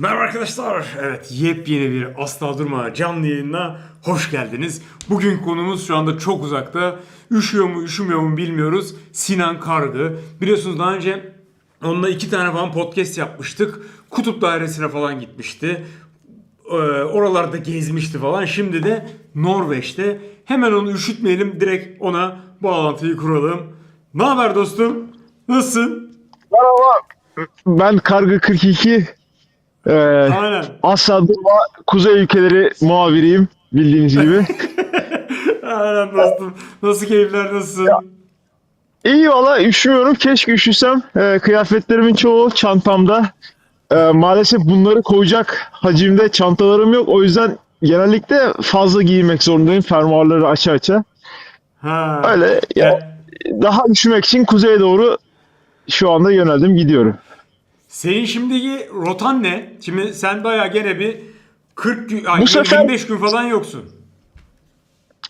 Merhaba arkadaşlar. Evet yepyeni bir Asla Durma canlı yayınına hoş geldiniz. Bugün konumuz şu anda çok uzakta. Üşüyor mu üşümüyor mu bilmiyoruz. Sinan Kargı. Biliyorsunuz daha önce onunla iki tane falan podcast yapmıştık. Kutup dairesine falan gitmişti. Ee, oralarda gezmişti falan. Şimdi de Norveç'te. Hemen onu üşütmeyelim. Direkt ona bağlantıyı kuralım. Ne haber dostum? Nasılsın? Merhaba. Ben Kargı 42. Ee, Aynen. Asla Durma Kuzey Ülkeleri muhabiriyim bildiğiniz gibi. Aynen dostum. Nasıl keyifler nasılsın? İyi valla üşümüyorum. Keşke üşüsem. Ee, kıyafetlerimin çoğu çantamda. Ee, maalesef bunları koyacak hacimde çantalarım yok. O yüzden genellikle fazla giymek zorundayım. Fermuarları aça aça. Ha. Öyle ya, daha üşümek için kuzeye doğru şu anda yöneldim gidiyorum. Senin şimdiki rotan ne? Şimdi sen bayağı gene bir 40 gün, ay, Bu sefer- 25 gün falan yoksun.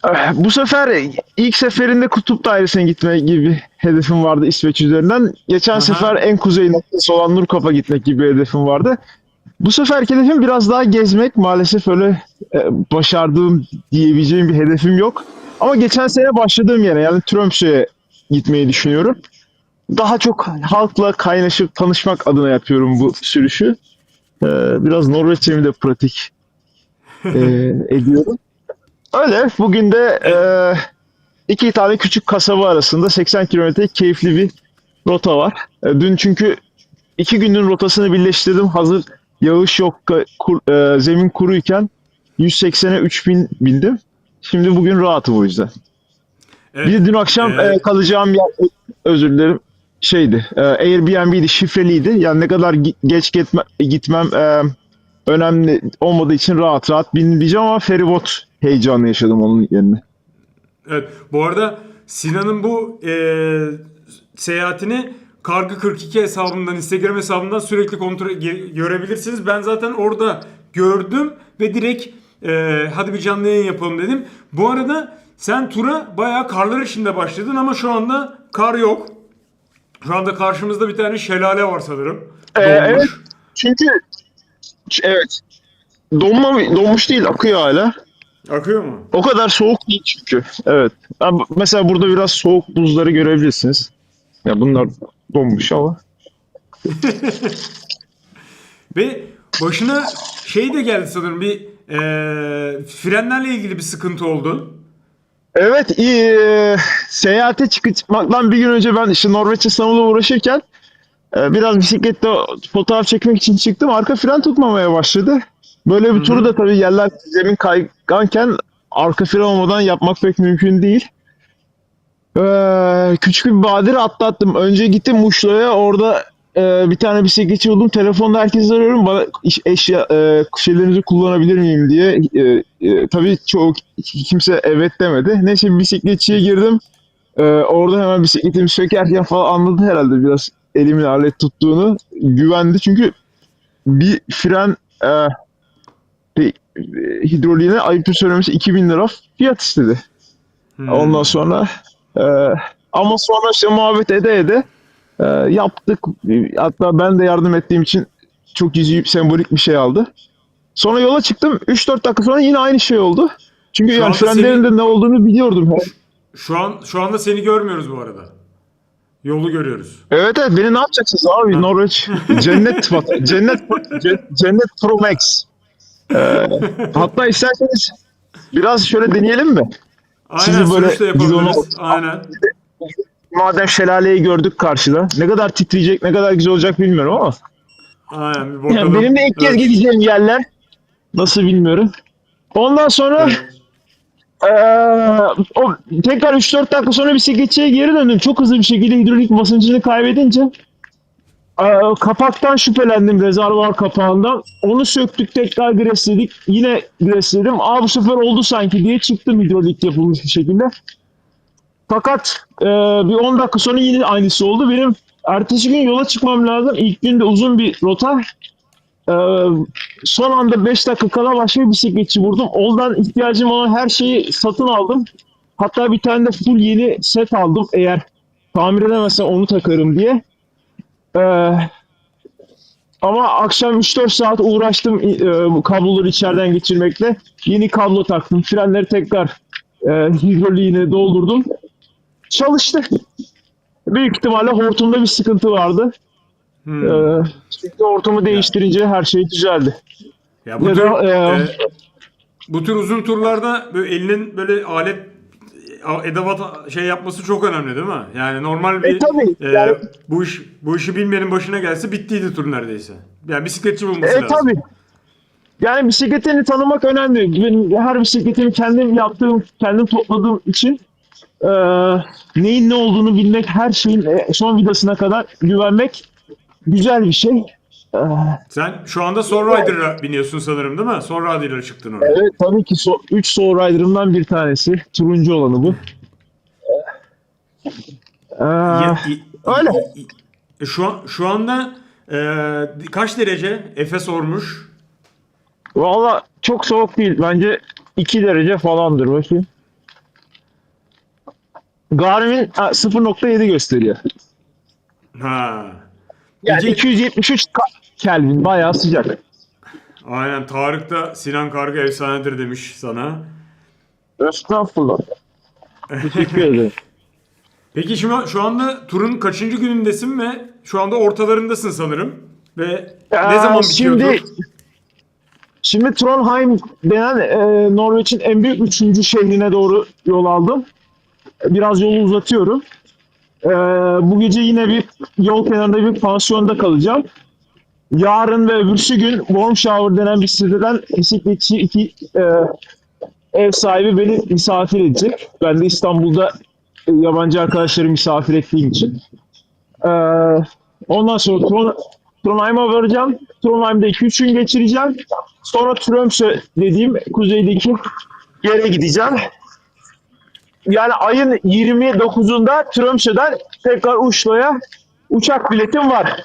Eh, Bu sefer ilk seferinde kutup dairesine gitme gibi bir hedefim vardı İsveç üzerinden. Geçen sefer en kuzey noktası olan Nurkap'a gitmek gibi bir hedefim vardı. Bu sefer hedefim biraz daha gezmek. Maalesef öyle e, başardığım diyebileceğim bir hedefim yok. Ama geçen sene başladığım yere yani Tromsø'ye gitmeyi düşünüyorum. Daha çok halkla kaynaşıp tanışmak adına yapıyorum bu sürüşü. Ee, biraz Norveççemi de pratik e, ediyorum. Öyle. Bugün de e, iki tane küçük kasaba arasında 80 kilometre keyifli bir rota var. E, dün çünkü iki günün rotasını birleştirdim. Hazır yağış yok, kur- e, zemin kuruyken 180'e 3000 bindim. Şimdi bugün rahatım o yüzden. Evet. Bir de dün akşam Ee, e, kalacağım yer özür dilerim şeydi. E, Airbnb'di, şifreliydi. Yani ne kadar geç gitme, gitmem e, önemli olmadığı için rahat rahat bindim diyeceğim ama feribot heyecanı yaşadım onun yerine. Evet. Bu arada Sinan'ın bu e, seyahatini Kargı 42 hesabından, Instagram hesabından sürekli kontrol görebilirsiniz. Ben zaten orada gördüm ve direkt e, hadi bir canlı yayın yapalım dedim. Bu arada sen tura bayağı karlar içinde başladın ama şu anda kar yok. Şu anda karşımızda bir tane şelale var sanırım. Ee, Donmuş. evet. Çünkü evet donma donmuş değil akıyor hala. Akıyor mu? O kadar soğuk değil çünkü. Evet. Bu- mesela burada biraz soğuk buzları görebilirsiniz. Ya bunlar donmuş ama. Ve başına şey de geldi sanırım bir e, frenlerle ilgili bir sıkıntı oldu. Evet, iyi. e, Seyahate çıkmaktan bir gün önce ben işte Norveç İstanbul'da uğraşırken e, biraz bisiklette fotoğraf çekmek için çıktım. Arka fren tutmamaya başladı. Böyle bir turu da tabii yerler zemin kayganken arka fren olmadan yapmak pek mümkün değil. Ee, küçük bir badire atlattım. Önce gittim Muşla'ya. Orada e, bir tane bisikletçi buldum. Telefonda herkesi arıyorum. Bana eşya e, şeylerinizi kullanabilir miyim diye. E, e, tabii çok kimse evet demedi. Neyse bisikletçiye girdim. E, orada hemen bisikletimi sökerken falan anladı herhalde biraz elimin alet tuttuğunu. Güvendi çünkü bir fren e, e, hidroliğine ayıptır söylemesi 2000 lira fiyat istedi. Hmm. Ondan sonra e, ama sonra işte muhabbet ede ede e, yaptık. Hatta ben de yardım ettiğim için çok yüzü sembolik bir şey aldı. Sonra yola çıktım. 3-4 dakika sonra yine aynı şey oldu. Çünkü Şu yani frenlerin de ne olduğunu biliyordum. Şu an şu anda seni görmüyoruz bu arada. Yolu görüyoruz. Evet evet beni ne yapacaksınız abi Norveç cennet cennet ce- cennet Pro Max. E, hatta isterseniz biraz şöyle deneyelim mi? Aynen Sizi böyle yapabiliriz. gidonu- Aynen. Madem şelaleyi gördük karşıda. Ne kadar titreyecek, ne kadar güzel olacak bilmiyorum ama. Aynen bir Yani benim de ilk kez Evet. gideceğim yerler. Nasıl bilmiyorum. Ondan sonra eee, o tekrar 3-4 dakika sonra bisikletçiye geri döndüm. Çok hızlı bir şekilde hidrolik basıncını kaybedince kapaktan şüphelendim rezervuar kapağından. Onu söktük tekrar gresledik. Yine gresledim. Aa bu sefer oldu sanki diye çıktım hidrolik yapılmış bir şekilde. Fakat eee, bir 10 dakika sonra yine aynısı oldu. Benim ertesi gün yola çıkmam lazım. İlk günde uzun bir rota. Ee, son anda 5 dakika kala başka bir bisikletçi vurdum. Ondan ihtiyacım olan her şeyi satın aldım. Hatta bir tane de full yeni set aldım eğer tamir edemezsem onu takarım diye. Ee, Ama akşam 3-4 saat uğraştım e, bu kabloları içeriden geçirmekle. Yeni kablo taktım. Frenleri tekrar e, hidroliğine doldurdum. Çalıştı. Büyük ihtimalle hortumda bir sıkıntı vardı. Hmm. E, şimdi hortumu değiştirince her şey düzeldi. Ya bu ya tür, da, e, e, bu tür uzun turlarda böyle elinin böyle alet edevat şey yapması çok önemli değil mi? Yani normal bir E, tabii, e, yani- bu iş bu işi bilmeyenin başına gelse bittiydi tur neredeyse. Yani bisikletçi bulması E lazım. tabii. Yani bisikletini tanımak önemli. Benim her bisikletimi kendim yaptığım, kendim topladığım için e, neyin ne olduğunu bilmek, her şeyin e, son vidasına kadar güvenmek güzel bir şey. E, Sen şu anda Soul Rider'a biniyorsun sanırım değil mi? Soul Rider'a çıktın oraya. evet tabii ki 3 Soul Rider'ımdan bir tanesi. Turuncu olanı bu. E, Ye- i- öyle. i- Şu an şu anda e, kaç derece? Efe sormuş. Valla çok soğuk değil. Bence 2 derece falandır. Bakayım. Garmin ha, 0.7 gösteriyor. Ha. Yani Gece- 273 Ka- Kelvin bayağı sıcak. Aynen Tarık da Sinan Kargı efsanedir demiş sana. Estağfurullah. Teşekkür ederim. Peki şu, şu anda turun kaçıncı günündesin ve şu anda ortalarındasın sanırım. Ve ne Aa, zaman bitiyor şimdi, tur? Şimdi Trondheim denen e, Norveç'in en büyük üçüncü şehrine doğru yol aldım. Biraz yolu uzatıyorum. E, bu gece yine bir yol kenarında bir pansiyonda kalacağım. Yarın ve öbürsü gün Warm Shower denen bir siteden bisikletçi iki e, ev sahibi beni misafir edecek. Ben de İstanbul'da e, yabancı arkadaşları misafir ettiğim için. E, ondan sonra Tron Trondheim'a varacağım. Trondheim'de 2-3 gün geçireceğim. Sonra Tromsø dediğim kuzeydeki yere gideceğim. Yani ayın 29'unda Tromsø'den tekrar Oslo'ya uçak biletim var.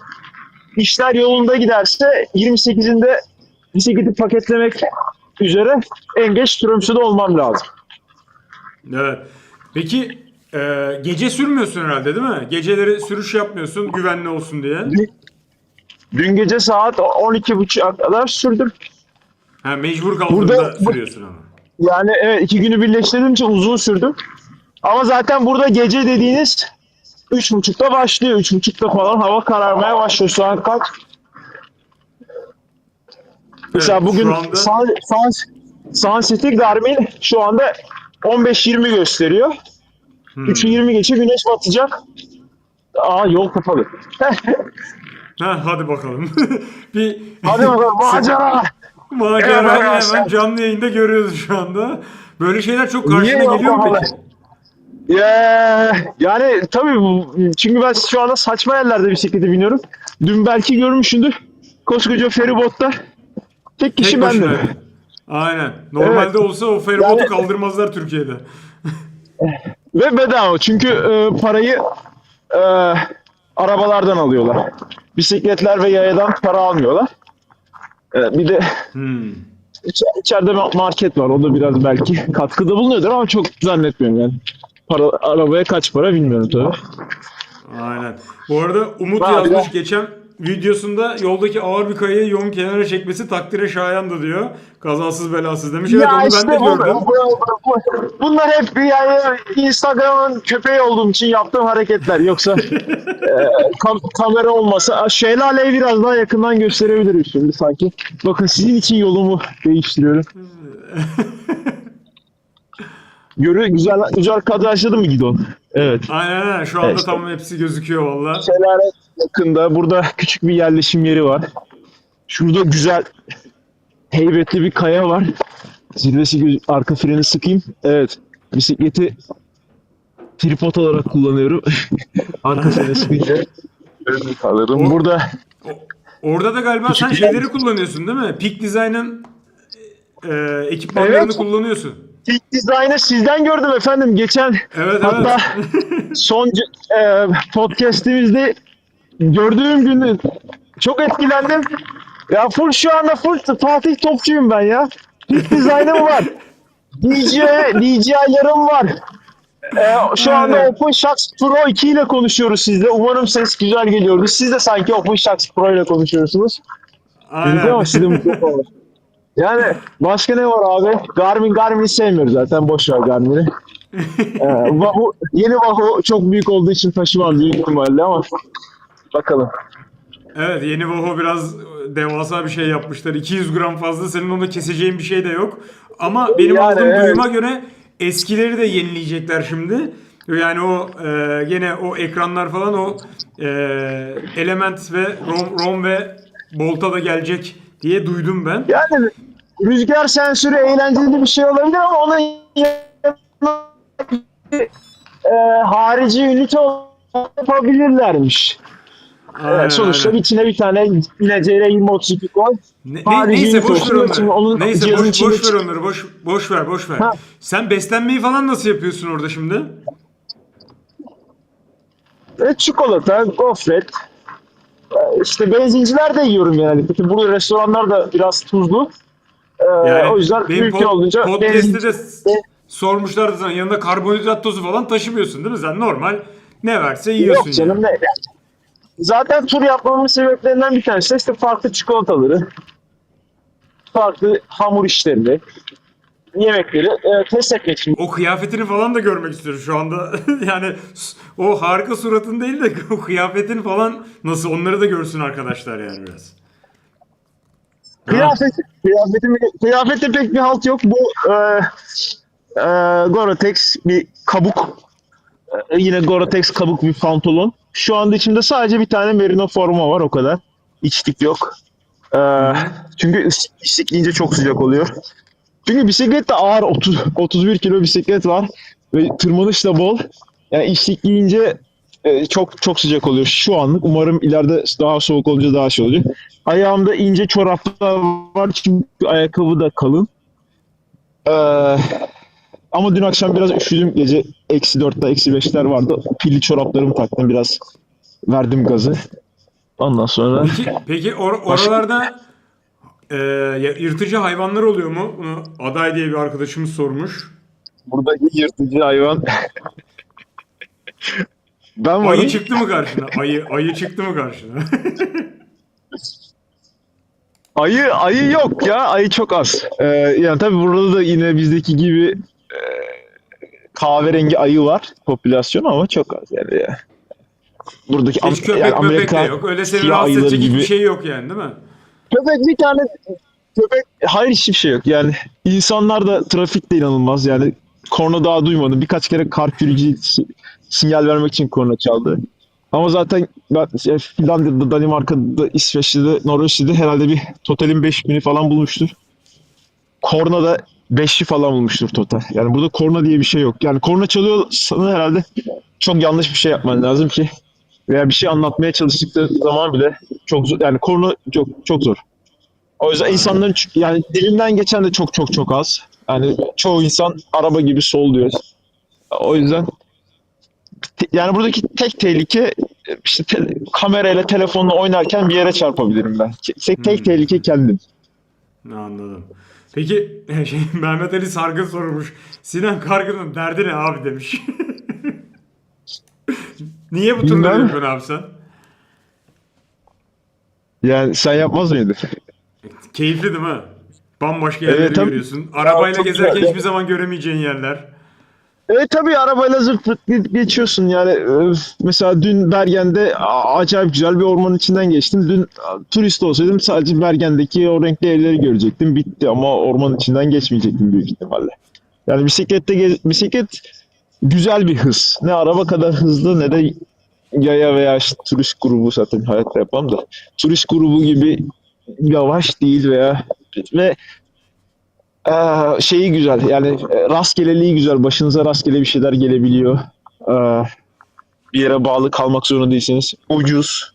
İşler yolunda giderse 28'inde bisikleti paketlemek üzere en geç Tromsø'de olmam lazım. Evet. Peki e, gece sürmüyorsun herhalde değil mi? Geceleri sürüş yapmıyorsun güvenli olsun diye. Dün gece saat 12.30'a kadar sürdüm. Ha, mecbur kaldığında Burada- sürüyorsun ama. Yani evet iki günü birleştirdiğim için uzun sürdü. Ama zaten burada gece dediğiniz üç buçukta başlıyor. Üç buçukta falan hava kararmaya başlıyor. Şu an kaç? Mesela Evet, bugün anda- Sun, Sunset'i Garmin şu anda 15-20 gösteriyor. Hmm. 3'ü 20 geçe güneş batacak. Aa yol kapalı. Ha, hadi bakalım. bir Hadi bakalım macera. Macerayı hemen arkadaşlar. canlı yayında görüyoruz şu anda. Böyle şeyler çok karşına Niye geliyor mu peki? Ya, yani tabii bu, çünkü ben şu anda saçma yerlerde bisiklete biniyorum. Dün belki görmüşsündür. Koskoca feribotta tek kişi Tek bendim. başına. Aynen. Normalde Evet. olsa o feribotu Yani- kaldırmazlar Türkiye'de. Ve bedava çünkü e, parayı e, arabalardan alıyorlar. Bisikletler ve yayadan para almıyorlar. E, bir de Hmm. iç- içeride ma- market var. O da biraz belki katkıda bulunuyordur ama çok zannetmiyorum yani. Para, arabaya kaç para bilmiyorum tabii. Aynen. Bu arada Umut Var yazmış ya. geçen videosunda yoldaki ağır bir kayayı yolun kenara çekmesi takdire şayandı diyor. Kazasız belasız demiş. Evet onu ben de bu- gördüm. bu- bu- bunlar hep yani Instagram'ın köpeği olduğum için yaptığım hareketler. Yoksa e, kam- kamera olmasa şelaleyi biraz daha yakından gösterebilirim şimdi sanki. Bakın sizin için yolumu değiştiriyorum. Görüyor güzel güzel kadrajladı mı Gidon? Evet. Aynen aynen. Şu anda Evet. tam hepsi gözüküyor valla. Şelale yakında. Burada küçük bir yerleşim yeri var. Şurada güzel heybetli bir kaya var. Zirvesi arka freni sıkayım. Evet. Bisikleti tripod olarak kullanıyorum. arka freni sıkınca kalırım. Burada Orada da galiba Küçük sen şeyleri kullanıyorsun değil mi? Peak Design'ın e, ekipmanlarını Evet. kullanıyorsun. ilk dizaynı sizden gördüm efendim. Geçen Evet hatta evet. son e, podcast'imizde gördüğüm gün çok etkilendim. Ya full şu anda full Fatih Topçuyum ben ya. Hiç dizaynım var. DJ, DJI'larım var. Ee, şu anda Aynen. OpenShocks Pro 2 ile konuşuyoruz sizle. Umarım ses güzel geliyordur. Siz de sanki OpenShocks Pro ile konuşuyorsunuz. Aynen. sizin. Yani başka ne var abi? Garmin Garmin'i sevmiyoruz zaten. Boş ver Garmin'i. ee, Wahoo- yeni Wahoo çok büyük olduğu için taşımam büyük ihtimalle ama bakalım. Evet yeni Voho biraz devasa bir şey yapmışlar. 200 gram fazla senin onu keseceğin bir şey de yok. Ama benim Yani aldığım evet. duyuma göre eskileri de yenileyecekler şimdi. Yani o e, gene o ekranlar falan o e, Element ve ROM, ROM ve Bolt'a da gelecek diye duydum ben. Yani rüzgar sensörü eğlenceli bir şey olabilir ama onun e, harici ünite yapabilirlermiş. Aynen, Evet, sonuçta aynen. içine bir tane yine CR2032 koy. Ne, ne- neyse boş ver onları. onun Neyse boş, boş ver onları. Boş boş ver, boş ver. Ha. Sen beslenmeyi falan nasıl yapıyorsun orada şimdi? E, çikolata, gofret. E, işte benzinciler de yiyorum yani. Peki burada restoranlar da biraz tuzlu. E, o yüzden benim mümkün pod- olduğunca podcast'te de sormuşlardı sana yanında karbonhidrat tozu falan taşımıyorsun değil mi? Sen normal ne verse yiyorsun. Yok canım ne? Zaten tur yapmamın sebeplerinden bir tanesi de işte farklı çikolataları, farklı hamur işlerini, yemekleri e, test etmek için. O kıyafetini falan da görmek istiyorum şu anda. yani o harika suratın değil de o kıyafetin falan nasıl onları da görsün arkadaşlar yani biraz. Kıyafet, kıyafetim, kıyafette pek bir halt yok. Bu e, e, Gore-Tex bir kabuk. E, yine Gore-Tex kabuk bir pantolon. Şu anda içimde sadece bir tane merino forma var o kadar. İçlik yok. E, çünkü içlik giyince çok sıcak oluyor. Çünkü bisiklet de ağır 30, 31 kilo bisiklet var ve tırmanış da bol. Yani içlik giyince e, çok çok sıcak oluyor şu anlık. Umarım ileride daha soğuk olunca daha şey olacak. Ayağımda ince çoraplar var çünkü ayakkabı da kalın. Ee, ama dün akşam biraz üşüdüm. Gece eksi dörtte eksi beşler vardı. Pilli çoraplarımı taktım biraz. Verdim gazı. Ondan sonra Peki, peki or- oralarda e, ya- yırtıcı hayvanlar oluyor mu? Bunu Aday diye bir arkadaşımız sormuş. burada yırtıcı hayvan. ben varım. Ayı çıktı mı karşına? Ayı ayı çıktı mı karşına? Ayı ayı yok ya. Ayı çok az. Ee, yani tabii burada da yine bizdeki gibi e, kahverengi ayı var popülasyon ama çok az yani. ya. Buradaki Hiç köpek yani Amerika de yok. Öyle seni rahatsız edecek hiçbir gibi. şey yok yani değil mi? Köpek bir tane köpek hayır hiçbir şey yok. Yani insanlar da trafik de inanılmaz. Yani korna daha duymadım. Birkaç kere kar kürücü si- sinyal vermek için korna çaldı. Ama zaten ben şey, Finlandiya'da, Danimarka'da, İsveç'te, Norveç'te herhalde bir totalin 5000'i falan bulmuştur. Korna da 5'i falan bulmuştur total. Yani burada korna diye bir şey yok. Yani korna çalıyor sana herhalde çok yanlış bir şey yapman lazım ki veya bir şey anlatmaya çalıştıkları zaman bile çok zor. Yani korna çok çok zor. O yüzden insanların yani dilinden geçen de çok çok çok az. Yani çoğu insan araba gibi sol diyor. O yüzden yani buradaki tek tehlike işte te- kamerayla telefonla oynarken bir yere çarpabilirim ben. Tek, tek tehlike kendim. Anladım. Peki şey, Mehmet Ali Sargın sormuş. Sinan Kargın'ın derdi ne abi demiş. Niye bu turları Bilmem. yapıyorsun abi sen? Yani sen yapmaz mıydın? Keyifli değil mi? Bambaşka yerleri Evet, tabii. görüyorsun. Arabayla çok gezerken güzel. hiçbir zaman göremeyeceğin yerler. Evet tabii arabayla zırt pırt ge- geçiyorsun yani e, mesela dün Bergen'de acayip güzel bir ormanın içinden geçtim. Dün turist olsaydım sadece Bergen'deki o renkli evleri görecektim. Bitti ama ormanın içinden geçmeyecektim büyük ihtimalle. Yani bisiklette bisiklet güzel bir hız. Ne araba kadar hızlı ne de yaya veya işte turist grubu zaten hayatta yapmam da turist grubu gibi yavaş değil veya ve ee, şeyi güzel yani e, rastgeleliği güzel. Başınıza rastgele bir şeyler gelebiliyor. Ee, bir yere bağlı kalmak zorunda değilsiniz. Ucuz.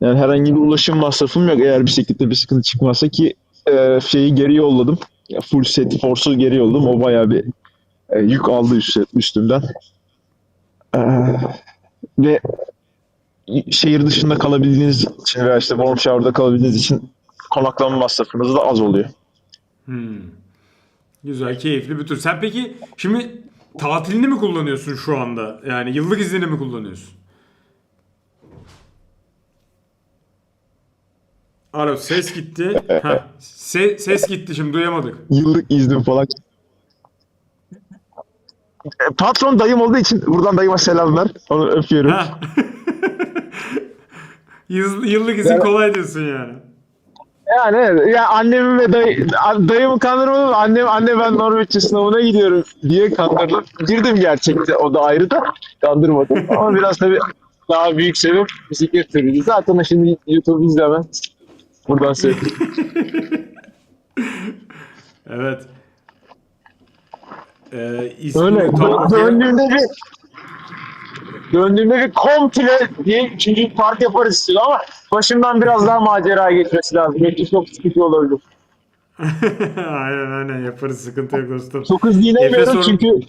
Yani herhangi bir ulaşım masrafım yok eğer bisiklette bir sıkıntı çıkmazsa ki e, şeyi geri yolladım. Ya full set force'u geri yolladım. O bayağı bir e, yük aldı üst, üstümden. Ee, ve şehir dışında kalabildiğiniz için veya işte warm shower'da kalabildiğiniz için konaklama masrafınız da az oluyor. Hmm. Güzel, keyifli bir tur. Sen peki şimdi tatilini mi kullanıyorsun şu anda? Yani yıllık iznini mi kullanıyorsun? Alo ses gitti. Heh, se- ses gitti şimdi duyamadık. Yıllık iznim falan. E, Patron dayım olduğu için buradan dayıma selamlar. Onu öpüyorum. Heh. Yıl- yıllık izin kolay diyorsun yani. Yani evet. Ya annemin ve dayı, dayımı kandırmadım. Annem, anne ben Norveççe sınavına gidiyorum diye kandırdım. Girdim gerçekten. O da ayrı da kandırmadım. Ama biraz tabii daha büyük sebep bisiklet türüydü. Zaten şimdi YouTube izlemem. Buradan söyleyeyim. Evet. Ee, Öyle. döndüğümde bir döndüğümde bir komple diye üçüncü part yaparız istiyor ama başımdan biraz daha macera geçmesi lazım. Belki çok sıkıntı olabilir. aynen aynen yaparız sıkıntı yok dostum. Çok hızlı Efe inemiyorum sorun- çünkü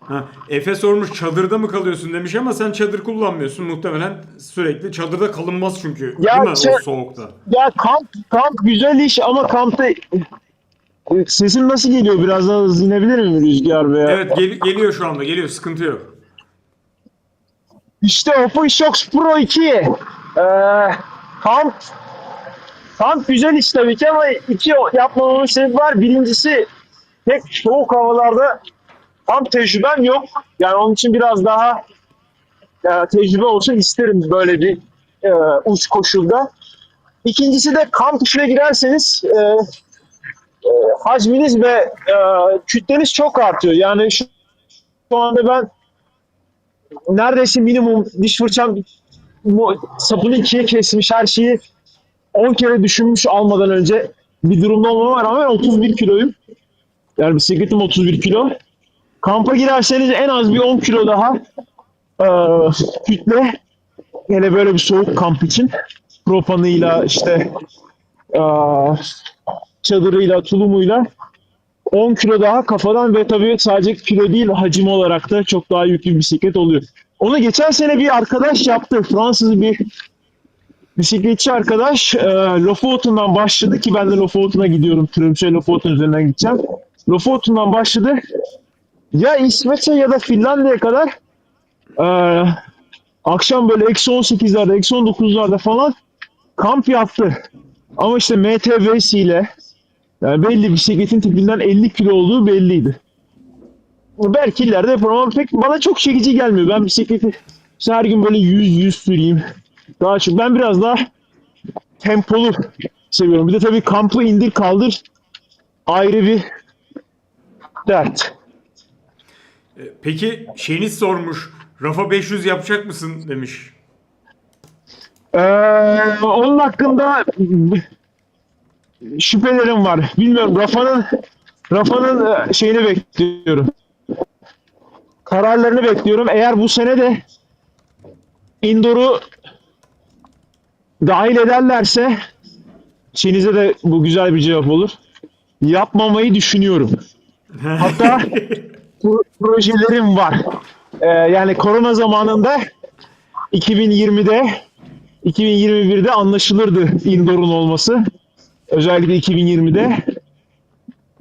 Ha, Efe sormuş çadırda mı kalıyorsun demiş ama sen çadır kullanmıyorsun muhtemelen sürekli çadırda kalınmaz çünkü Ya değil mi o soğukta? Ya kamp kamp güzel iş ama kampta sesin nasıl geliyor? Biraz daha hızlı inebilir miyim rüzgar veya? Evet gel- geliyor şu anda geliyor sıkıntı yok. İşte Oppo Shox Pro 2. Ee, kamp kamp güzel iş tabii ki ama iki yapmamamın sebebi var. Birincisi pek soğuk havalarda kamp tecrübem yok. Yani onun için biraz daha e, tecrübe olsun isterim böyle bir e, uç koşulda. İkincisi de kamp işine girerseniz e, e, hacminiz ve e, kütleniz çok artıyor. Yani şu, şu anda ben neredeyse minimum diş fırçam sapını ikiye kesmiş her şeyi 10 kere düşünmüş almadan önce bir durumda olmama rağmen 31 kiloyum. Yani bisikletim 31 kilo. Kampa girerseniz en az bir 10 kilo daha e, kütle hele böyle bir soğuk kamp için propanıyla işte e, çadırıyla tulumuyla 10 kilo daha kafadan ve tabii sadece kilo değil hacim olarak da çok daha yüklü bir bisiklet oluyor. Onu geçen sene bir arkadaş yaptı. Fransız bir bisikletçi arkadaş e, Lofoten'dan başladı ki ben de Lofoten'a gidiyorum. Tromsø Lofoten üzerinden gideceğim. Lofoten'dan başladı. Ya İsveç'e ya da Finlandiya'ya kadar e, akşam böyle eksi 18'lerde, eksi 19'larda falan kamp yaptı. Ama işte MTV'siyle yani belli bisikletin tipinden 50 kilo olduğu belliydi. Belki ileride ama pek bana çok çekici gelmiyor. Ben bisikleti işte her gün böyle 100-100 süreyim. Daha çok. Ben biraz daha tempolu seviyorum. Bir de tabii kampı indir kaldır ayrı bir dert. E, Peki şeyiniz sormuş Rafa 500 yapacak mısın demiş. Ee, onun hakkında şüphelerim var. Bilmiyorum. Rafa'nın Rafa'nın e, şeyini bekliyorum. Kararlarını bekliyorum. Eğer bu sene de indoor'u dahil ederlerse şeyinize de bu güzel bir cevap olur. Yapmamayı düşünüyorum. Hatta pro- projelerim var. Ee, yani korona zamanında 2020'de 2021'de anlaşılırdı indoor'un olması. Özellikle 2020'de.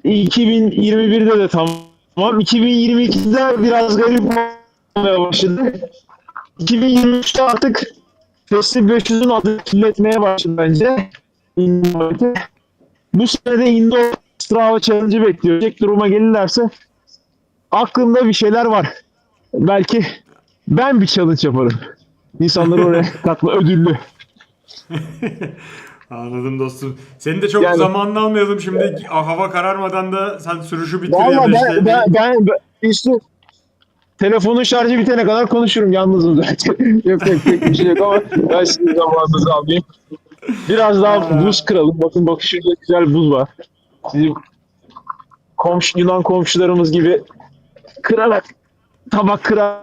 2021'de de tamam. 2022'de biraz garip olmaya başladı. 2023'te artık Festival 500'ün adı kirletmeye başladı bence. Bu sene de indoor Strava Challenge'ı bekliyor. Tek duruma gelirlerse aklımda bir şeyler var. Belki ben bir challenge yaparım. İnsanları oraya katma ödüllü. Anladım dostum. Seni de çok Yani- zamanını almayalım şimdi hava kararmadan da sen sürüşü bitir Valla ben, işte. ben, ben, ben işte telefonun şarjı bitene kadar konuşurum yalnızım zaten. yok yok pek bir şey yok ama ben sizin zamanınızı almayayım. Biraz daha buz kıralım. Bakın bak şurada güzel buz var. Bizim komşu, Yunan komşularımız gibi kırarak tabak kırar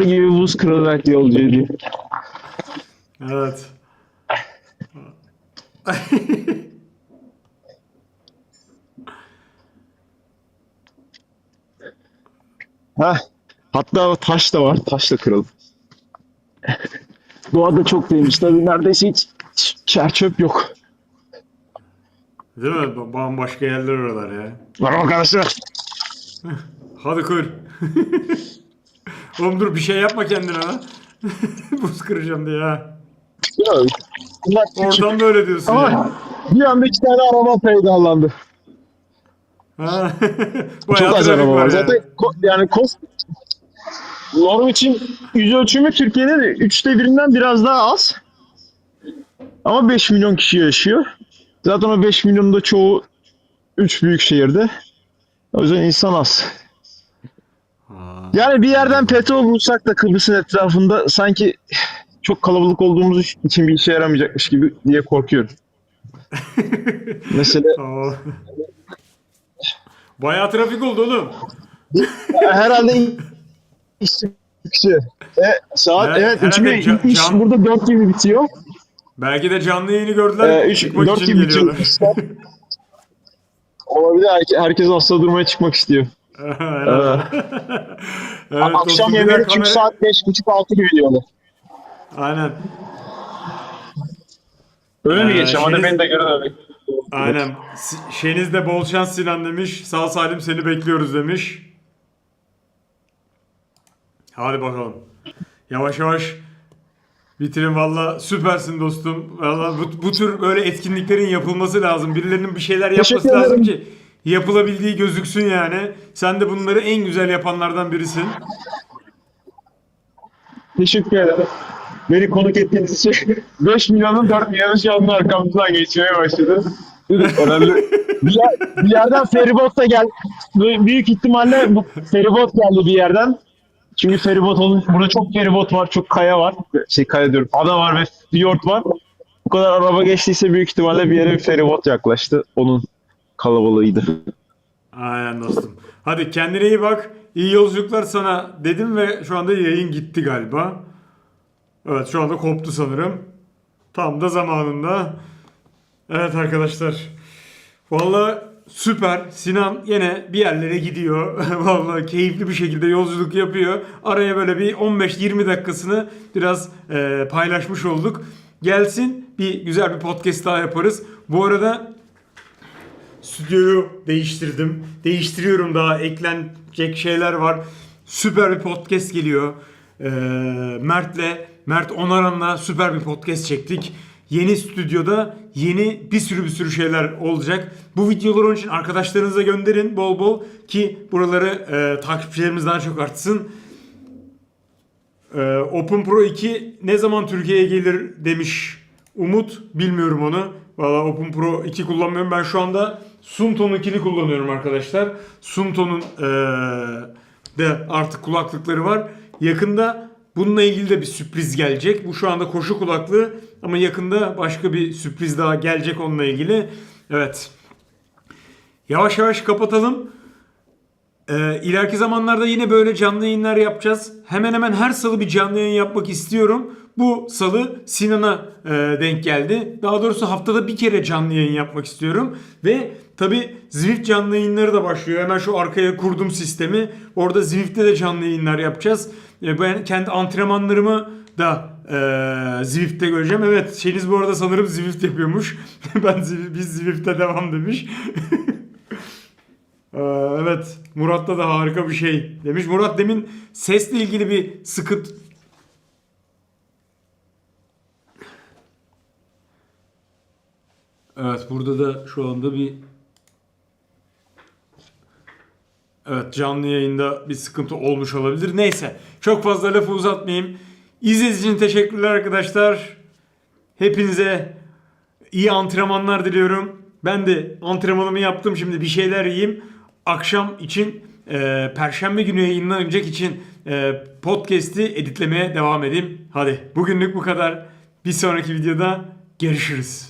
gibi buz kırarak yolcu ediyor. Evet. Heh. Hatta taş da var. Taş da kıralım. Doğada çok değilmiş. Tabii neredeyse hiç çer çöp yok. Değil mi? Ba- Bambaşka yerler oralar ya. Merhaba arkadaşlar. Hadi kır. Oğlum dur bir şey yapma kendine ha. Buz kıracağım diye ha. Küçük. Oradan böyle diyorsun. Ama bir anda iki tane araba peydahlandı. Ha. Çok az araba var. yani. Zaten ko- yani kos norm için yüz ölçümü Türkiye'de de üçte birinden biraz daha az. Ama 5 milyon kişi yaşıyor. Zaten o 5 milyonun da çoğu 3 büyük şehirde. O yüzden insan az. Yani bir yerden petrol bulsak da Kıbrıs'ın etrafında sanki çok kalabalık olduğumuz için bir işe yaramayacakmış gibi diye korkuyorum. Mesela Tamam. Bayağı trafik oldu oğlum. herhalde iş çıkışı. E, saat Evet, evet, herhalde üç can- iş burada 4 gibi bitiyor. Belki de canlı yayını gördüler. Ee, üç, çıkmak 4 için gibi geliyorlar. Olabilir. Herke- Herkes hasta durmaya çıkmak istiyor. evet, Akşam yemeği çünkü kamera- saat 5.30-6 gibi diyorlar. Aynen. Öyle Ee, mi geçiyor? Hadi şeyiniz- beni de görün öyle. Aynen. Si- Şeyinizde bol şans Sinan demiş. Sağ salim seni bekliyoruz demiş. Hadi bakalım. Yavaş yavaş bitirin valla süpersin dostum. Valla bu, bu tür böyle etkinliklerin yapılması lazım. Birilerinin bir şeyler yapması Teşekkür lazım ki yapılabildiği gözüksün yani. Sen de bunları en güzel yapanlardan birisin. Teşekkür ederim. Beni konuk ettiğiniz için 5 milyonun 4 milyonu şu anda arkamızdan geçmeye başladı. Önemli. Bir, yer- bir yerden feribot da gel. Büyük ihtimalle bu feribot geldi bir yerden. Çünkü feribot olmuş. Burada çok feribot var, çok kaya var. Şey kaya diyorum. Ada var ve fiyort var. Bu kadar araba geçtiyse büyük ihtimalle bir yere bir feribot yaklaştı. Onun kalabalığıydı. Aynen dostum. Hadi kendine iyi bak. İyi yolculuklar sana dedim ve şu anda yayın gitti galiba. Evet şu anda koptu sanırım. Tam da zamanında. Evet arkadaşlar. Vallahi süper. Sinan yine bir yerlere gidiyor. Vallahi keyifli bir şekilde yolculuk yapıyor. Araya böyle bir 15-20 dakikasını biraz e, paylaşmış olduk. Gelsin bir güzel bir podcast daha yaparız. Bu arada Stüdyoyu değiştirdim. Değiştiriyorum daha eklenecek şeyler var. Süper bir podcast geliyor. Ee, Mert'le, Mert Onaran'la süper bir podcast çektik. Yeni stüdyoda yeni bir sürü bir sürü şeyler olacak. Bu videoları onun için arkadaşlarınıza gönderin bol bol ki buraları e, takipçilerimiz daha çok artsın. Ee, Open Pro 2 ne zaman Türkiye'ye gelir demiş Umut. Bilmiyorum onu. Valla Open Pro 2 kullanmıyorum. Ben şu anda Sunto'nun 2'ni kullanıyorum arkadaşlar. Sunto'nun ee, de artık kulaklıkları var. Yakında bununla ilgili de bir sürpriz gelecek. Bu şu anda koşu kulaklığı ama yakında başka bir sürpriz daha gelecek onunla ilgili. Evet. Yavaş yavaş kapatalım. Ee, ileriki zamanlarda yine böyle canlı yayınlar yapacağız. Hemen hemen her salı bir canlı yayın yapmak istiyorum. Bu salı Sinan'a e, denk geldi. Daha doğrusu haftada bir kere canlı yayın yapmak istiyorum. Ve tabi Zwift canlı yayınları da başlıyor. Hemen şu arkaya kurdum sistemi. Orada Zwift'te de canlı yayınlar yapacağız. E, ben kendi antrenmanlarımı da e, Zwift'te göreceğim. Evet şeyiniz bu arada sanırım Zwift yapıyormuş. ben Zwift- biz Zwift'te devam demiş. Ee, Evet, Murat'ta da harika bir şey demiş. Murat demin sesle ilgili bir sıkıntı... Evet, burada da şu anda bir... Evet, canlı yayında bir sıkıntı olmuş olabilir. Neyse, çok fazla lafı uzatmayayım. İzlediğiniz için teşekkürler arkadaşlar. Hepinize iyi antrenmanlar diliyorum. Ben de antrenmanımı yaptım. Şimdi bir şeyler yiyeyim. Akşam için e, Perşembe günü yayınlanacak için e, podcast'i editlemeye devam edeyim. Hadi bugünlük bu kadar. Bir sonraki videoda görüşürüz.